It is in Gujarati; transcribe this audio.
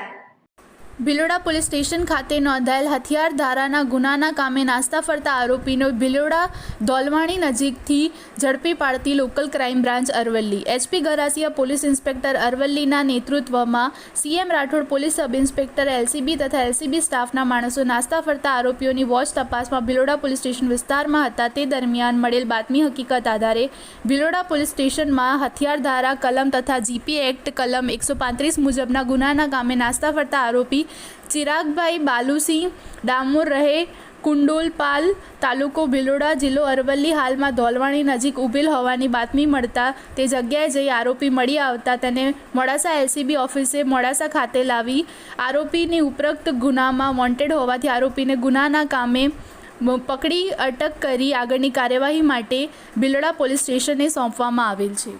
that પોલીસ સ્ટેશન ખાતે નોંધાયેલ હથિયાર ધારાના ગુનાના કામે નાસ્તા ફરતા આરોપીનો ભિલોડા ધોલવાણી નજીકથી ઝડપી પાડતી local crime branch Aravalli. H P Garasiya police inspector અરવલ્લીના નેતૃત્વમાં C M Rathod police sub inspector, LCB તથા એલસીબી સ્ટાફના માણસો નાસ્તા ફરતા આરોપીઓની વોચ તપાસમાં ભિલોડા પોલીસ સ્ટેશન વિસ્તારમાં હતા. તે દરમિયાન મળેલ બાતમી હકીકત આધારે ભિલોડા પોલીસ સ્ટેશનમાં હથિયાર ધારા કલમ તથા જીપી એક્ટ કલમ એકસો પાંત્રીસ મુજબના ગુનાના કામે નાસ્તા ફરતા આરોપી ચિરાગભાઈ બાલુસિંહ, ડામોર રહે, કુંડોલપાલ તાલુકો ભિલોડા જિલ્લો અરવલ્લી, હાલમાં ધોલવાણી નજીક ઊભેલ હોવાની બાતમી મળતા તે જગ્યાએ જઈ આરોપી મળી આવતા તેને મોડાસા એલસીબી ઓફિસે મોડાસા ખાતે લાવી આરોપીની ઉપરોક્ત ગુનામાં વોન્ટેડ હોવાથી આરોપીને ગુનાના કામે પકડી, અટક કરી આગળની કાર્યવાહી માટે ભિલોડા પોલીસ સ્ટેશને સોંપવામાં આવેલ છે.